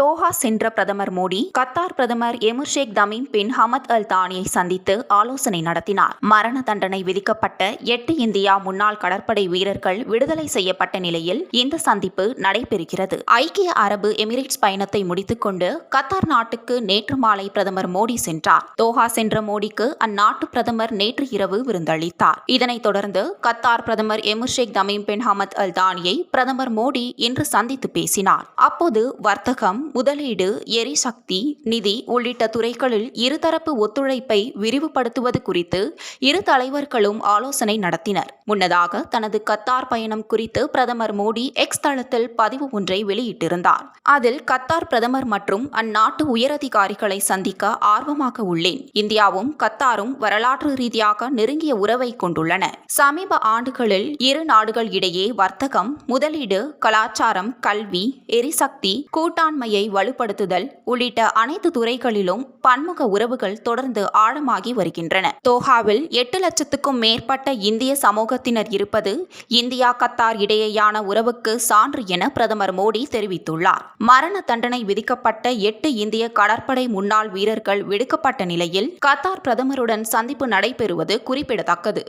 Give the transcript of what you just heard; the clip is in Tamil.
தோஹா சென்ற பிரதமர் மோடி கத்தார் பிரதமர் Emir Sheikh Tamim bin Hamad Al தானியை சந்தித்து ஆலோசனை நடத்தினார். மரண தண்டனை விதிக்கப்பட்ட எட்டு இந்தியா முன்னாள் கடற்படை வீரர்கள் விடுதலை செய்யப்பட்ட நிலையில் இந்த சந்திப்பு நடைபெறுகிறது. ஐக்கிய அரபு எமிரேட்ஸ் பயணத்தை முடித்துக்கொண்டு கத்தார் நாட்டுக்கு நேற்று மாலை பிரதமர் மோடி சென்றார். தோஹா சென்ற மோடிக்கு அந்நாட்டு பிரதமர் நேற்று இரவு விருந்தளித்தார். இதனைத் தொடர்ந்து கத்தார் பிரதமர் Emir Sheikh Tamim bin Hamad Al தானியை பிரதமர் மோடி இன்று சந்தித்து பேசினார். அப்போது வர்த்தகம் முதலீடு எரிசக்தி நிதி உள்ளிட்ட துறைகளில் இருதரப்பு ஒத்துழைப்பை விரிவுபடுத்துவது குறித்து இரு தலைவர்களும் ஆலோசனை நடத்தினர். முன்னதாக தனது கத்தார் பயணம் குறித்து பிரதமர் மோடி எக்ஸ் தளத்தில் பதிவு ஒன்றை வெளியிட்டிருந்தார். அதில் கத்தார் பிரதமர் மற்றும் அந்நாட்டு உயரதிகாரிகளை சந்திக்க ஆர்வமாக உள்ளேன். இந்தியாவும் கத்தாரும் வரலாற்று ரீதியாக நெருங்கிய உறவை கொண்டுள்ளன. சமீப ஆண்டுகளில் இரு நாடுகள் இடையே வர்த்தகம் முதலீடு கலாச்சாரம் கல்வி எரிசக்தி கூட்டாண்மையை வலுப்படுத்துதல் உள்ளிட்ட அனைத்து துறைகளிலும் பன்முக உறவுகள் தொடர்ந்து ஆழமாகி வருகின்றன. தோஹாவில் எட்டு லட்சத்துக்கும் மேற்பட்ட இந்திய சமூகத்தினர் இருப்பது இந்தியா கத்தார் இடையேயான உறவுக்கு சான்று என பிரதமர் மோடி தெரிவித்துள்ளார். மரண தண்டனை விதிக்கப்பட்ட எட்டு இந்திய கடற்படை முன்னாள் வீரர்கள் விடுக்கப்பட்ட நிலையில் கத்தார் பிரதமருடன் சந்திப்பு நடைபெறுவது குறிப்பிடத்தக்கது.